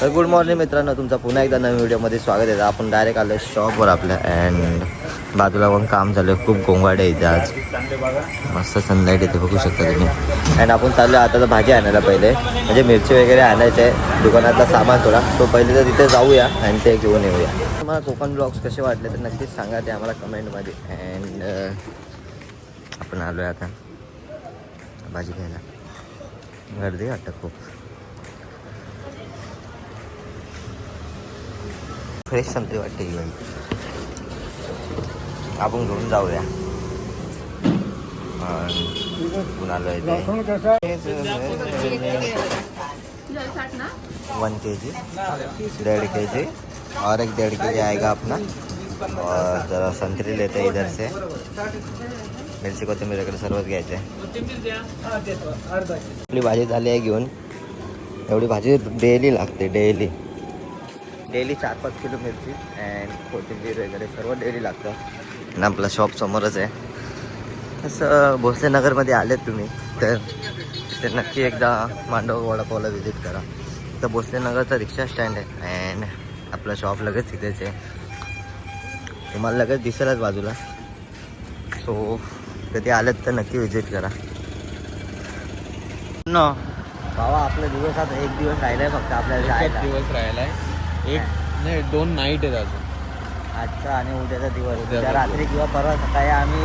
तर good morning मित्रांनो तुमचा पुन्हा एकदा नवीन व्हिडिओमध्ये स्वागत आहे. आपण डायरेक्ट आलो शॉपवर आपल्या अँड बाजूला पण काम झालं आहे. खूप गोंगाट आहे इथे आज. मस्त सनलाईट येते बघू शकता तुम्ही. अँड आपण चाललो आता तर भाजी आणायला पहिले. म्हणजे मिरची वगैरे आणायचे आहे. दुकानातला सामान थोडा. सो पहिले तर तिथे जाऊया आणि ते घेऊन येऊया. तुम्हाला कोकण ब्लॉग्स कसे वाटले तर नक्कीच सांगा ते आम्हाला कमेंटमध्ये अँड uh, आपण आलो आहे आता. भाजी घ्यायला. गर्दी वाटतं खूप. फ्रेश संत्री वाटते ही बाई आपण घेऊन वन के जी डेढ़ के जी और एक डेढ़ के जी आएगा अपना. और जरा संतरी लेते हैं इधर से. मिरची कोथिंबीर वगैरे सर्वच घ्यायचे आपली भाजी झाली आहे घेऊन. भाजी डेली लागते डेली डेली चार पाच किलो मिरची अँड कोथिंबीर वगैरे सर्व डेली लागतं. आणि आपला शॉप समोरच आहे. तसं भोसले नगरमध्ये आलेत तुम्ही तर ते नक्की एकदा मांडव वडापावला व्हिजिट करा. तर भोसले नगरचा रिक्षा स्टँड आहे अँड आपलं शॉप लगेच तिथेच आहे. तुम्हाला लगेच दिसेलच बाजूला. सो कधी आलेत तर नक्की व्हिजिट करा. न बाबा आपले दिवस आता एक दिवस राहिलाय फक्त आपल्याला दिवस राहिलाय. एक नाही दोन नाईट आहेत अजून. आजचा आणि उद्याचा दिवस. उद्या रात्री किंवा परवा सकाळी आम्ही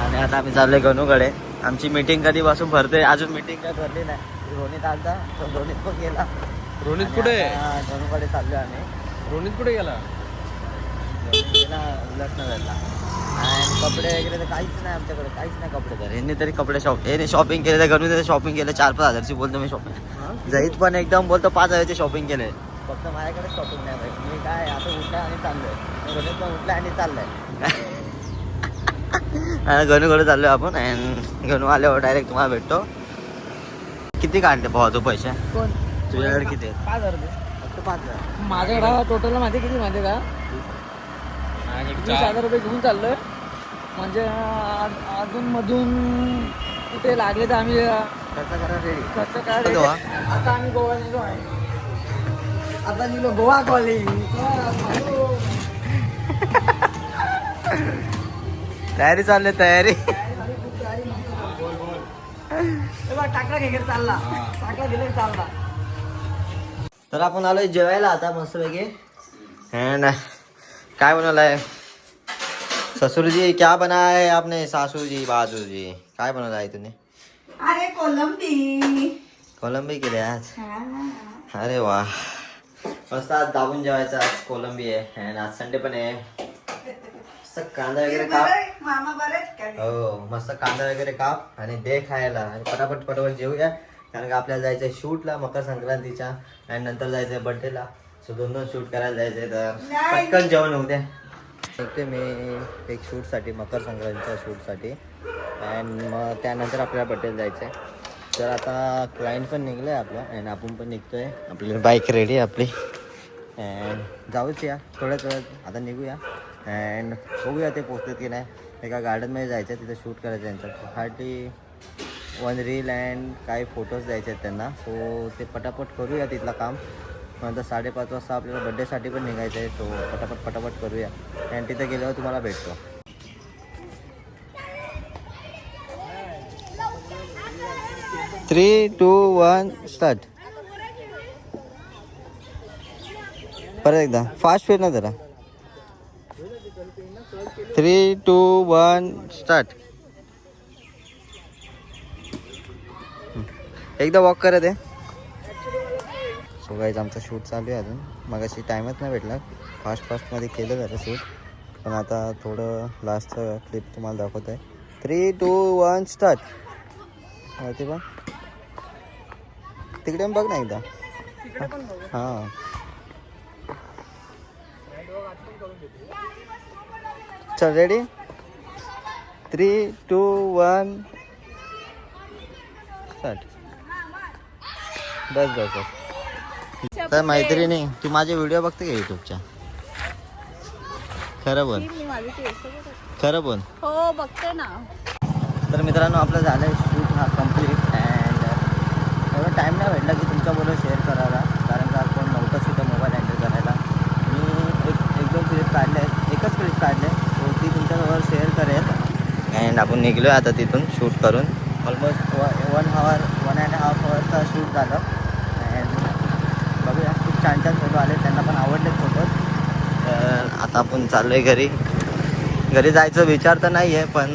आणि आता आम्ही चाललोय गणूकडे आमची मीटिंग कधीपासून भरते? अजून मीटिंग काय भरली नाही. रोनित आलता तो रोनित पण गेला. रोनित आणि कुठे? गणूकडे चाललोय आम्ही. रोनित कुठे गेला? गेला उल्हासनगरला. आणि कपडे वगैरे तर काहीच नाही आमच्याकडे काहीच नाही कपडे. तर यांनी तरी कपडे शॉप शॉपिंग केले तर गणू शॉपिंग केलं चार पाच हजारची बोलतो मी शॉपिंग जाईत पण एकदम बोलतो पाच हजारची शॉपिंग केले. फक्त माझ्याकडे शॉपिंग नाही पाहिजे मी काय आता उठलाय आणि चाललोय. पण उठलाय आणि चाललंय. गणूकडे चाललोय आपण आणि गणू आल्यावर डायरेक्ट तुम्हाला भेटतो. किती काढले भावा तू पैसे? कोण? तुझ्याकडे किती पाच हजार फक्त पाच हजार. माझ्याकडे टोटल माहिती किती माहिती का? वीस हजार रुपये घेऊन चाललोय. म्हणजे अधून मधून कुठे लागले तर आम्ही खर्च करा रेडी खर्च काय कधी वा? आता आम्ही गोवा निघलो आहे. आता निघलो गोवा कॉलिंग तयारी चालली तयारी. टाकला चालला. टाकला गेले चालला. तर आपण आलोय जेवायला आता मस्तपैकी. And काय बनवलंय? ससुर जी क्या बनाया है आपने? सासू जी बाजू जी काय बनवलं आहे तुम्ही? अरे कोलंबी. कोलंबी केली आज? अरे वा. मस्त आज दाबून जेवायचं आज कोलंबी आहे आणि आज संडे पण आहे. मस्त कांदा वगैरे काप. मामा बरेच का? हो मस्त कांदा वगैरे काप आणि दे खायला. आणि पटापट पटापट जेवूया कारण का आपल्याला जायचंय शूटला मकर संक्रांतीच्या. आणि नंतर जायचंय बर्थडेला सो दोन दोन शूट करायला जायचंय तर पटकन जेवण होऊ द्या. निघते मी एक शूटसाठी मकर संक्रांतीच्या शूटसाठी. अँड मग त्यानंतर आपल्याला बर्थडेला जायचं आहे तर आता क्लायंट पण निघलं आहे आपलं आणि आपण पण निघतोय. आपली बाईक रेडी आहे आपली. अँड जाऊच या थोड्याच वेळात. आता निघूया. अँड बघूया ते पोचतात की नाही. एका गार्डनमध्ये जायचं आहे तिथं शूट करायचं आहे त्यांचं. हार्डली वन रील अँड काही फोटोज द्यायचे आहेत त्यांना. सो ते पटापट करूया तिथलं काम. नंतर साडेपाच वाजता आपल्याला बड्डेसाठी पण निघायचं आहे तो पटापट पटापट करूया. आणि तिथे गेल्यावर तुम्हाला भेटतो. थ्री टू वन स्टार्ट परत एकदा. फास्ट फिर ना जरा. थ्री टू वन स्टार्ट एकदा वॉक करत आहे सो गाईज आमचा शूट चालू आहे अजून. मग अशी टाईमच नाही भेटला. फास्ट फास्टमध्ये केलं जरा शूट पण आता थोडं लास्टचं क्लिप तुम्हाला दाखवत आहे थ्री टू वन स्टार्ट माहिती बा तिकडे बघ ना एकदा. हां. चल ready three two one start बस बस बस. तर मैत्रिणी तू माझे व्हिडिओ बघते का युट्यूबच्या खरं बोल. खरं बोल. हो बघते ना. तर मित्रांनो आपलं झालं आहे शूट हा कंप्लीट अँड एवढा टाईम नाही भेटला की तुमच्याबरोबर शेअर करायला कारण का आपण नव्हताच सुद्धा मोबाईल हँडल करायला. मी एक एक दोन क्लिप काढले एकच क्लिप काढले सो ती तुमच्याबरोबर शेअर करेल. अँड आपण निघलो आहे आता तिथून शूट करून. ऑलमोस्ट व one hour one and half आवरचा shoot झालं. बघूया. खूप छान छान फोटो आले त्यांना पण आवडले फोटो तर आता आपण चाललो आहे घरी. घरी जायचं विचार तर नाही आहे पण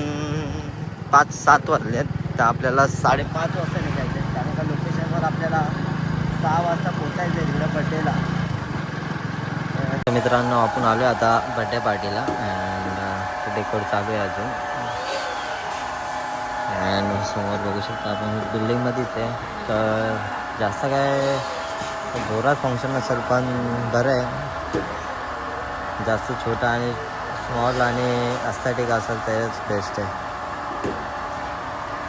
पाच सात वाजले तर आपल्याला साडेपाच वाजता निघायचं आहे कारण का लोकेशनवर आपल्याला सहा वाजता पोचायचं आहे इकडं बड्डेला मित्रांनो आपण आलो आहे आता बड्डे पार्टीला अँड डेकोर चालू आहे अजून. अँड समोर बघू शकता आपण बिल्डिंगमध्येच आहे. तर जास्त काय जोरात फंक्शन असेल पण बरं आहे. जास्त छोटा आणि स्मॉल आणि अस्थेटिक असेल तरच बेस्ट आहे.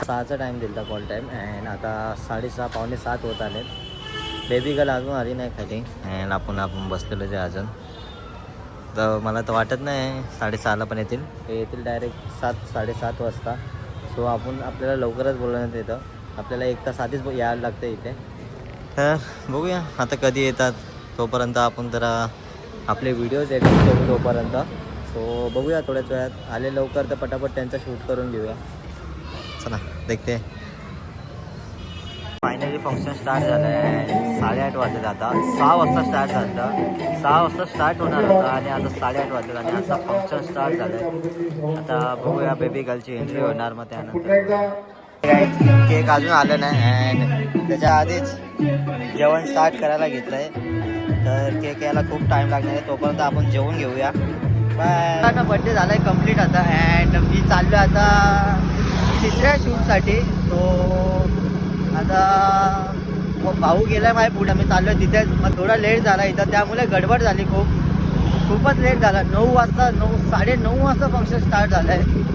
सहाचा टाईम दिला कॉल टाईम अँड आता साडेसहा पावणे सात होत आले बेबी गर्ल अजून आली नाही खाली. अँड आपण आपण बसलेलोच आहे अजून. तर मला तर वाटत नाही साडेसहाला पण येतील. ते येतील डायरेक्ट सात साडेसात वाजता. सो आपण आपल्याला लवकरच बोलवण्यात येतं. आपल्याला एक तास आधीच यायला लागतं इथे. तर बघूया. आता कधी येतात तोपर्यंत आपण जरा आपले व्हिडिओज एडिट करू तोपर्यंत. सो बघूया थोड्याच वेळात. आले लवकर तर पटापट त्यांचा शूट करून घेऊया. चला देखते. फायनली फंक्शन स्टार्ट झालं आहे साडेआठ वाजले आता. सहा वाजता स्टार्ट झालं सहा वाजता स्टार्ट होणार होतं आणि आता साडेआठ वाजले आणि आता फंक्शन स्टार्ट झालं आता बघूया बेबी गर्लची एंट्री होणार मग त्यानंतर. केक अजून आलं नाही अँड त्याच्या आधीच जेवण स्टार्ट करायला घेतलं आहे तर केक यायला खूप टाईम लागणार आहे. तोपर्यंत आपण जेवून घेऊया. बाय बड्डे झाला आहे कंप्लीट आता अँड मी चाललो आता तिसऱ्या शूटसाठी सो आता मग भाऊ गेलाय माझ्या पुढे. मी चाललो तिथे. मग थोडा लेट झाला इथं. त्यामुळे गडबड झाली खूप. खूपच लेट झाला. नऊ वाजता नऊ साडे नऊ वाजता फंक्शन स्टार्ट झालं आहे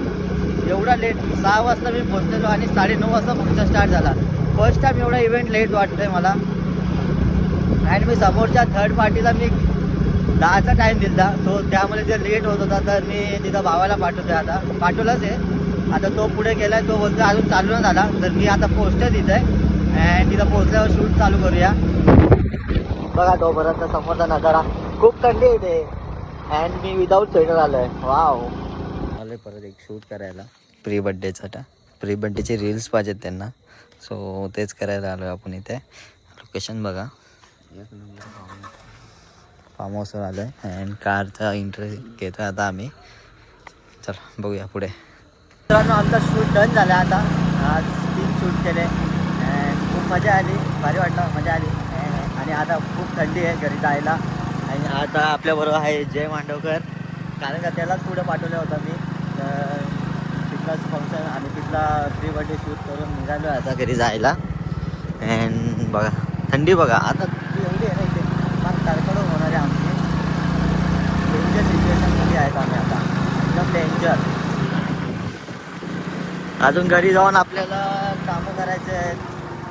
एवढा लेट सहा वाजता मी पोहोचलेलो आणि साडे नऊ वाजता फंक्शन स्टार्ट झाला. फर्स्ट टाइम एवढा इव्हेंट लेट वाटतंय मला. आणि मी समोरच्या थर्ड पार्टीला मी दहाचा टाईम दिला तो त्यामुळे जे लेट होत होता तर मी तिथं भावाला पाठवतोय आता. पाठवलंच आहे. आता तो पुढे गेलाय तो बोलतो अजून चालू नाही झाला. तर मी आता पोहोचतोय तिथे. अँड तिथं पोहोचल्यावर शूट चालू करूया. बघा तोपर्यंत समोरचा नजारा खूप थंडी येते अँड मी विदाऊट स्वेटर आहे वाव एक शूट करायला प्री बड्डेचा प्री बड्डेचे रील्स पाहिजेत त्यांना. सो तेच करायला आलोय आपण इथे. लोकेशन बघा. फार्म हाऊसवर आलो आहे अँड कारचा इंटरव्ह्यू घेतो आता आम्ही. चला बघूया पुढे. मित्रांनो आमचा शूट डन झाला आता. आज तीन शूट केले. खूप मजा आली. भारी वाटलं मजा आली. आणि आता खूप थंडी आहे घरी जायला. आणि आता आपल्याबरोबर आहे जय मांडवकर. कारण का त्यालाच पुढे पाठवलं होतं मी. तर तिथलाच फंक्शन आणि तिथला प्री बर्थडे शूट करून निघालो आहे आता घरी जायला. अँड बघा थंडी बघा आता एवढी आहे ना इथे. फार कडकडून होणार आहे आमची डेंजर सिच्युएशनमध्ये आहेत आम्ही आता. एकदम डेंजर अजून घरी जाऊन आपल्याला कामं करायचे आहेत.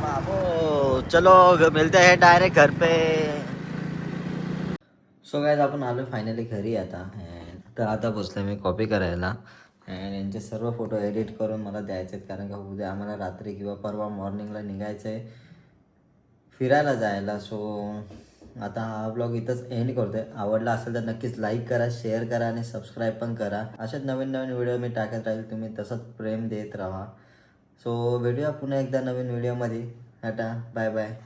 बाबो चलो मिलते हैं डायरेक्ट घर पे. सो गायज आपण आलो फायनली घरी आता. तर आता बसलो मी कॉपी करायला. अँड यांचे सर्व फोटो एडिट करून मला द्यायचे आहेत कारण का उद्या आम्हाला रात्री किंवा परवा मॉर्निंगला निघायचं आहे फिरायला जायला. सो आता हा ब्लॉग इथंच एंड करतोय. आवडला असेल तर नक्कीच लाईक करा शेअर करा आणि सबस्क्राईब पण करा. असेच नवीन नवीन व्हिडिओ मी टाकत राहील. तुम्ही तसंच प्रेम देत राहा. सो भेटूया पुन्हा एकदा नवीन व्हिडिओमध्ये टाटा बाय बाय